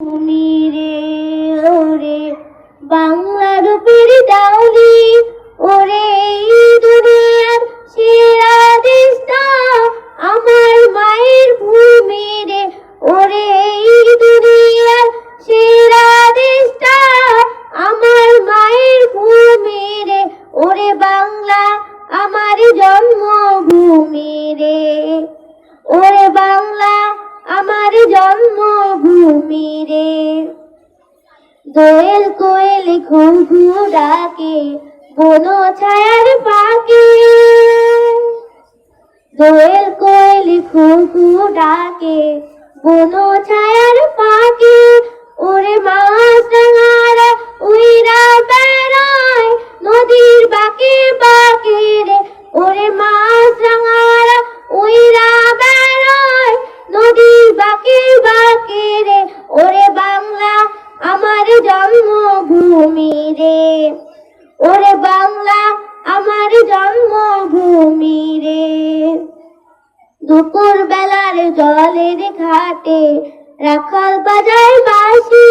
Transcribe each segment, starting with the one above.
তুমি রে, ওরে বাংলা রূপের ডাউলি ওরে, এই দুনিয়ার সেরা দেশটা আমার মায়ের ভূমি রে, ওরে, এই দুনিয়ার সেরা দেশটা আমার মায়ের ভূমি রে, ওরে, বাংলা আমার জন্মভূমি রে, ওরে, বাংলা আমার জন্মভূমি রে। দোয়েল কোয়েল ঘুঘু ডাকে, বন ছায়ার পাকে দোয়েল কোয়েল ঘুঘু ডাকে, বন ছায়ার পাকে ওরে মাছ রে ওরে বাংলা, আমার জন্মভূমি রে। দুপুর বেলার জলের ঘাটে রাখাল বাজায় বাসি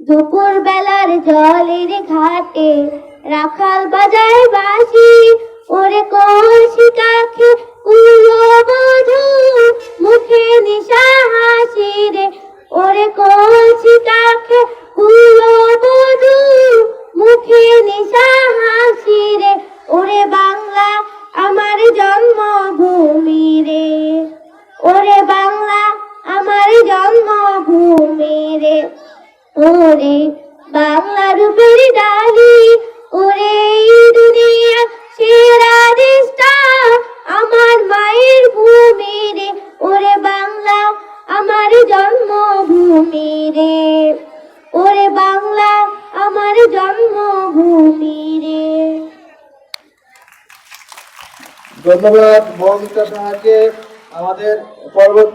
দুপুর বেলার জলের ঘাটে রাখাল বাজায় বাসি ওরে বাংলা, আমার জন্মভূমি রে। ওরে বাংলা, আমার জন্মভূমি রে। ওরে বাংলা রূপের ডালি, ওরে দুনিয়া সেরা দেশটা, আমার মায়ের ভূমি রে। ওরে বাংলা, আমার জন্মভূমি রে। ওরে বাংলা, আমার জন্মভূমি রে ধন্যবাদ মৌমিতা সাহাকে আমাদের পরবর্তী